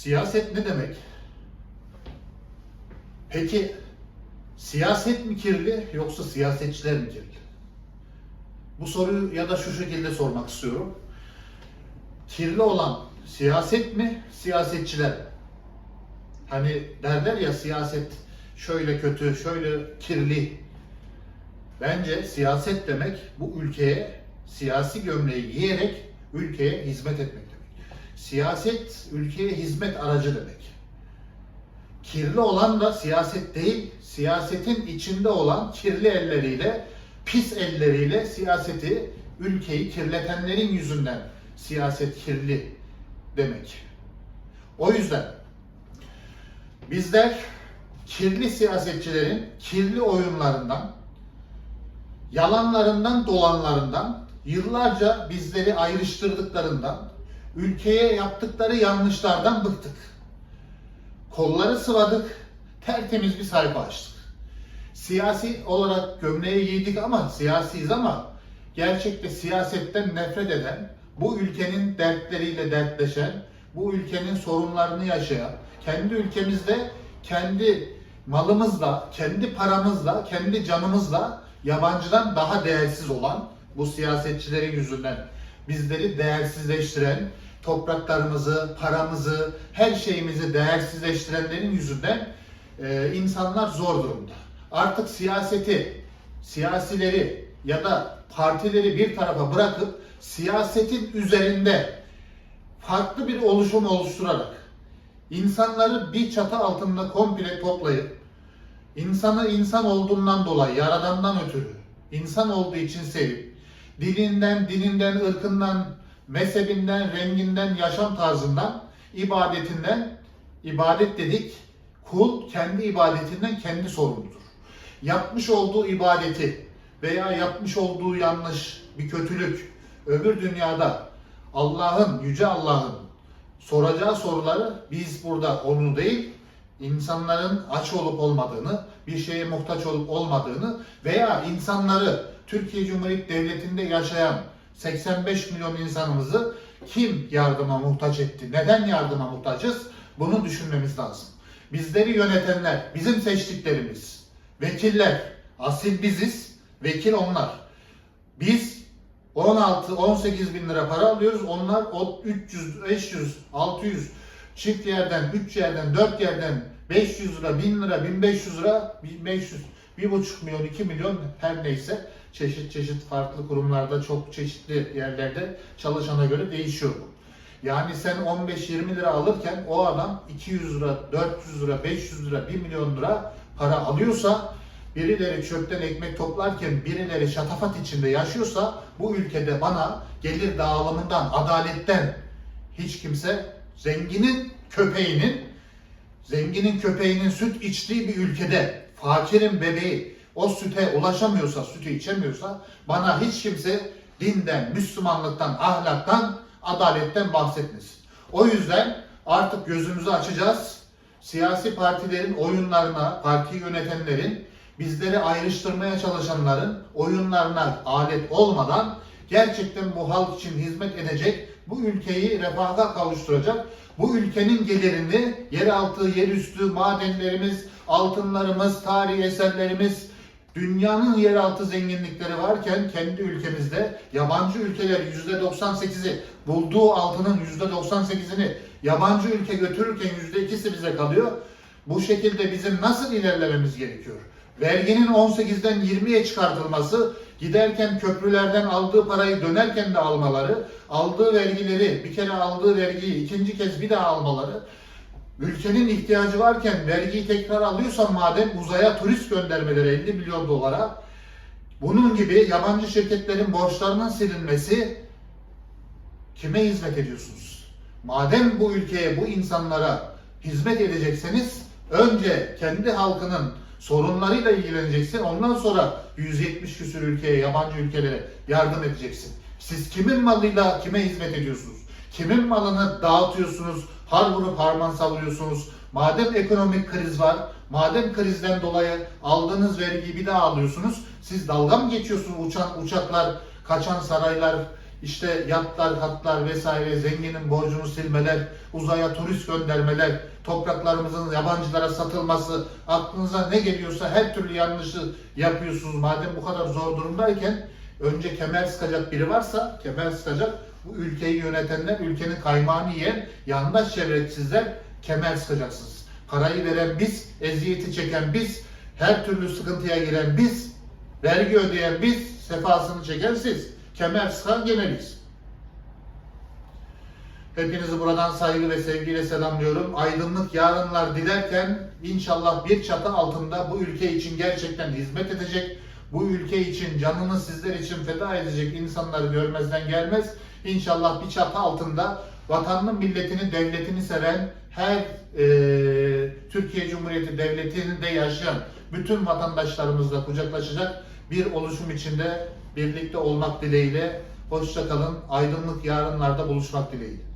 Siyaset ne demek? Peki siyaset mi kirli yoksa siyasetçiler mi kirli? Bu soruyu ya da şu şekilde sormak istiyorum. Kirli olan siyaset mi, siyasetçiler? Hani derler ya siyaset şöyle kötü, şöyle kirli. Bence siyaset demek bu ülkeye siyasi gömleği giyerek ülkeye hizmet etmek. Siyaset ülkeye hizmet aracı demek. Kirli olan da siyaset değil, siyasetin içinde olan kirli elleriyle, pis elleriyle siyaseti, ülkeyi kirletenlerin yüzünden siyaset kirli demek. O yüzden bizler kirli siyasetçilerin kirli oyunlarından, yalanlarından, dolanlarından, yıllarca bizleri ayrıştırdıklarından, ülkeye yaptıkları yanlışlardan bıktık. Kolları sıvadık, tertemiz bir sayfa açtık. Siyasi olarak gömleği giydik ama siyasiyiz ama gerçekte siyasetten nefret eden, bu ülkenin dertleriyle dertleşen, bu ülkenin sorunlarını yaşayan, kendi ülkemizde kendi malımızla, kendi paramızla, kendi canımızla yabancıdan daha değersiz olan bu siyasetçilerin yüzünden bizleri değersizleştiren, topraklarımızı, paramızı, her şeyimizi değersizleştirenlerin yüzünden e, insanlar zor durumda. Artık siyaseti, siyasileri ya da partileri bir tarafa bırakıp siyasetin üzerinde farklı bir oluşum oluşturarak insanları bir çatı altında komple toplayıp insanı insan olduğundan dolayı, yaradandan ötürü, insan olduğu için sevip, dilinden, dininden, ırkından, mezhebinden, renginden, yaşam tarzından, ibadetinden, ibadet dedik, kul kendi ibadetinden kendi sorumludur. Yapmış olduğu ibadeti veya yapmış olduğu yanlış, bir kötülük, öbür dünyada Allah'ın, Yüce Allah'ın soracağı soruları biz burada onu değil, insanların aç olup olmadığını, bir şeye muhtaç olup olmadığını veya insanları Türkiye Cumhuriyeti Devleti'nde yaşayan 85 milyon insanımızı kim yardıma muhtaç etti, neden yardıma muhtaçız bunu düşünmemiz lazım. Bizleri yönetenler, bizim seçtiklerimiz, vekiller, asil biziz, vekil onlar. Biz 16-18 bin lira para alıyoruz. Onlar o 300, 500, 600 çift yerden, 3 yerden, 4 yerden 500 lira, 1000 lira, 1500 lira, 1500, 1,5 milyon, 2 milyon her neyse çeşit çeşit farklı kurumlarda çok çeşitli yerlerde çalışana göre değişiyor bu. Yani sen 15-20 lira alırken o adam 200 lira, 400 lira, 500 lira, 1 milyon lira para alıyorsa birileri çöpten ekmek toplarken birileri şatafat içinde yaşıyorsa bu ülkede bana gelir dağılımından, adaletten hiç kimse zenginin köpeğinin zenginin köpeğinin süt içtiği bir ülkede fakirin bebeği o süte ulaşamıyorsa, sütü içemiyorsa bana hiç kimse dinden, Müslümanlıktan, ahlaktan, adaletten bahsetmesin. O yüzden artık gözümüzü açacağız. Siyasi partilerin oyunlarına, partiyi yönetenlerin bizleri ayrıştırmaya çalışanların oyunlarına alet olmadan gerçekten bu halk için hizmet edecek, bu ülkeyi refaha kavuşturacak, bu ülkenin gelirini yeraltı, yerüstü, madenlerimiz, altınlarımız, tarihi eserlerimiz, dünyanın yeraltı zenginlikleri varken kendi ülkemizde yabancı ülkeler %98'i bulduğu altının %98'ini yabancı ülke götürürken %2'si bize kalıyor. Bu şekilde bizim nasıl ilerlememiz gerekiyor? Verginin 18'den 20'ye çıkartılması, giderken köprülerden aldığı parayı dönerken de almaları, aldığı vergileri, bir kere aldığı vergiyi ikinci kez bir daha almaları, ülkenin ihtiyacı varken vergiyi tekrar alıyorsan madem uzaya turist göndermeleri 50 milyon dolara, bunun gibi yabancı şirketlerin borçlarının silinmesi kime hizmet ediyorsunuz? Madem bu ülkeye, bu insanlara hizmet edecekseniz önce kendi halkının sorunlarıyla ilgileneceksin. Ondan sonra 170 küsur ülkeye, yabancı ülkelere yardım edeceksin. Siz kimin malıyla kime hizmet ediyorsunuz? Kimin malını dağıtıyorsunuz, har vurup harman savuruyorsunuz? Madem ekonomik kriz var, madem krizden dolayı aldığınız vergiyi bir daha alıyorsunuz, siz dalga mı geçiyorsunuz uçan uçaklar, kaçan saraylar, işte yatlar, hatlar vesaire, zenginin borcunu silmeler, uzaya turist göndermeler, topraklarımızın yabancılara satılması, aklınıza ne geliyorsa her türlü yanlışı yapıyorsunuz. Madem bu kadar zor durumdayken önce kemer sıkacak biri varsa kemer sıkacak. Bu ülkeyi yönetenler, ülkenin kaymağını yiyen yandaş şerefsizler kemer sıkacaksınız. Parayı veren biz, eziyeti çeken biz, her türlü sıkıntıya giren biz, vergi ödeyen biz, sefasını çeken siz. Kemer sıkan gene biz. Hepinizi buradan saygı ve sevgiyle selamlıyorum. Aydınlık yarınlar dilerken inşallah bir çatı altında bu ülke için gerçekten hizmet edecek, bu ülke için canını sizler için feda edecek insanları görmezden gelmez. İnşallah bir çatı altında vatanını, milletini, devletini seven her e, Türkiye Cumhuriyeti Devleti'nde yaşayan bütün vatandaşlarımızla kucaklaşacak bir oluşum içinde birlikte olmak dileğiyle. Hoşçakalın. Aydınlık yarınlarda buluşmak dileğiyle.